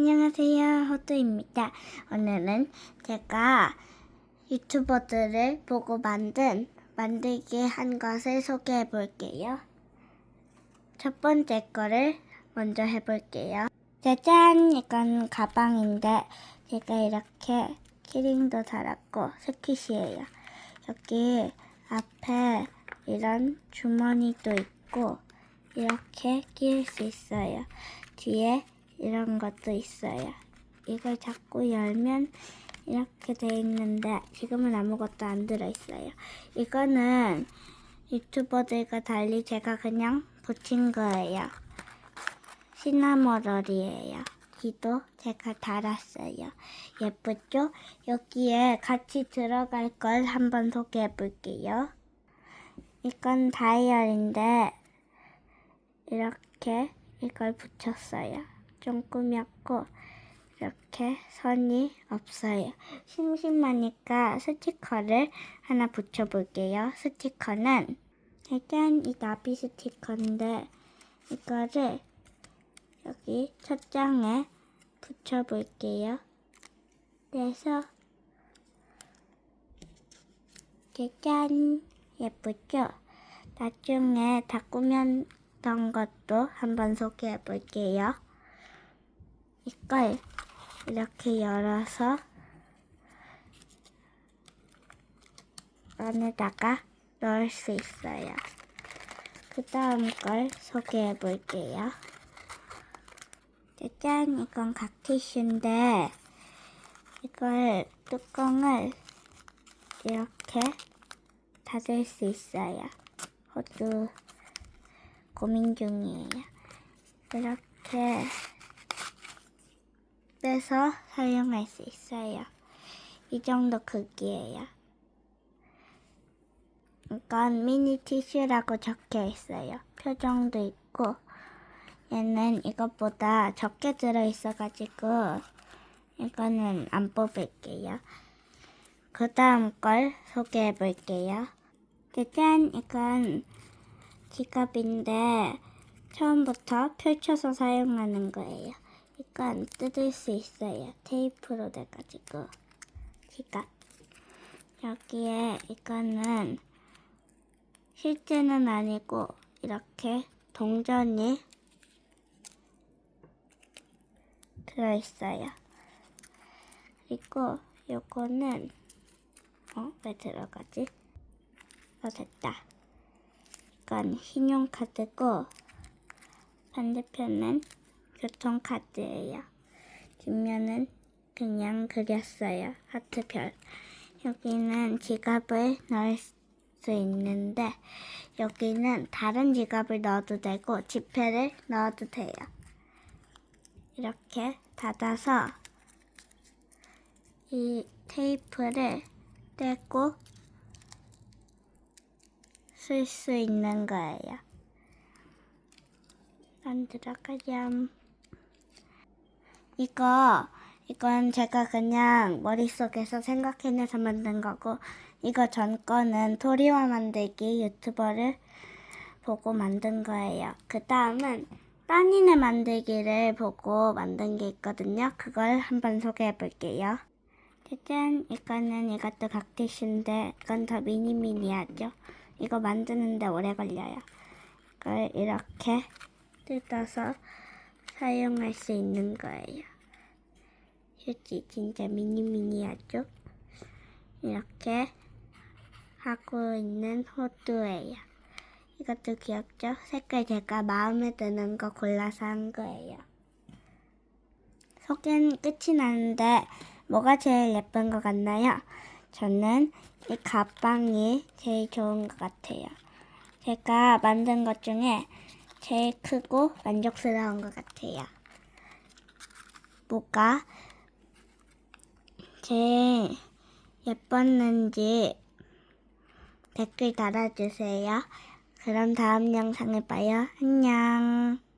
안녕하세요. 호두입니다. 오늘은 제가 유튜버들을 보고 만든 만들기 한 것을 소개해 볼게요. 첫 번째 거를 먼저 해 볼게요. 짜잔! 이건 가방인데 제가 이렇게 키링도 달았고 스킷이에요. 여기 앞에 이런 주머니도 있고 이렇게 끼울 수 있어요. 뒤에 이런 것도 있어요. 이걸 자꾸 열면 이렇게 돼 있는데 지금은 아무것도 안 들어있어요. 이거는 유튜버들과 달리 제가 그냥 붙인 거예요. 시나모럴이에요. 귀도 제가 달았어요. 예쁘죠? 여기에 같이 들어갈 걸 한번 소개해 볼게요. 이건 다이얼인데 이렇게 이걸 붙였어요. 좀 꾸몄고 이렇게 선이 없어요. 심심하니까 스티커를 하나 붙여볼게요. 스티커는 일단 이 나비 스티커인데 이거를 여기 첫 장에 붙여볼게요. 그래서 짜잔 예쁘죠? 나중에 다 꾸몄던 것도 한번 소개해 볼게요. 이걸 이렇게 열어서 안에다가 넣을 수 있어요. 그 다음 걸 소개해 볼게요. 짜잔, 이건 각티슈인데 이걸 뚜껑을 이렇게 닫을 수 있어요. 호두 고민 중이에요. 이렇게 빼서 사용할 수 있어요. 이 정도 크기예요. 이건 미니 티슈라고 적혀 있어요. 표정도 있고 얘는 이것보다 적게 들어 있어가지고 이거는 안 뽑을게요. 그 다음 걸 소개해 볼게요. 짜잔, 이건 지갑인데 처음부터 펼쳐서 사용하는 거예요. 이건 뜯을 수 있어요. 테이프로 돼가지고 지갑. 여기에 이거는 실제는 아니고 이렇게 동전이 들어있어요. 그리고 요거는 어? 왜 들어가지? 어, 됐다. 이건 신용카드고, 반대편은 교통카드예요. 뒷면은 그냥 그렸어요. 하트별. 여기는 지갑을 넣을 수 있는데, 여기는 다른 지갑을 넣어도 되고, 지폐를 넣어도 돼요. 이렇게 닫아서, 이 테이프를 떼고 쓸 수 있는 거예요. 안 들어가렴. 이거, 이건 제가 그냥 머릿속에서 생각해내서 만든 거고, 이거 전 거는 토리와 만들기 유튜버를 보고 만든 거예요. 그 다음은 따니네 만들기를 보고 만든 게 있거든요. 그걸 한번 소개해 볼게요. 짜잔, 이거는 이것도 각티슈인데 이건 더 미니미니하죠. 이거 만드는데 오래 걸려요. 이걸 이렇게 뜯어서 사용할 수 있는 거예요. 휴지 진짜 미니미니하죠. 이렇게 하고 있는 호두예요. 이것도 귀엽죠? 색깔 제가 마음에 드는 거 골라서 한 거예요. 소개는 끝이 나는데 뭐가 제일 예쁜 것 같나요? 저는 이 가방이 제일 좋은 것 같아요. 제가 만든 것 중에 제일 크고 만족스러운 것 같아요. 뭐가 제일 예뻤는지 댓글 달아주세요. 그럼 다음 영상에 봐요. 안녕.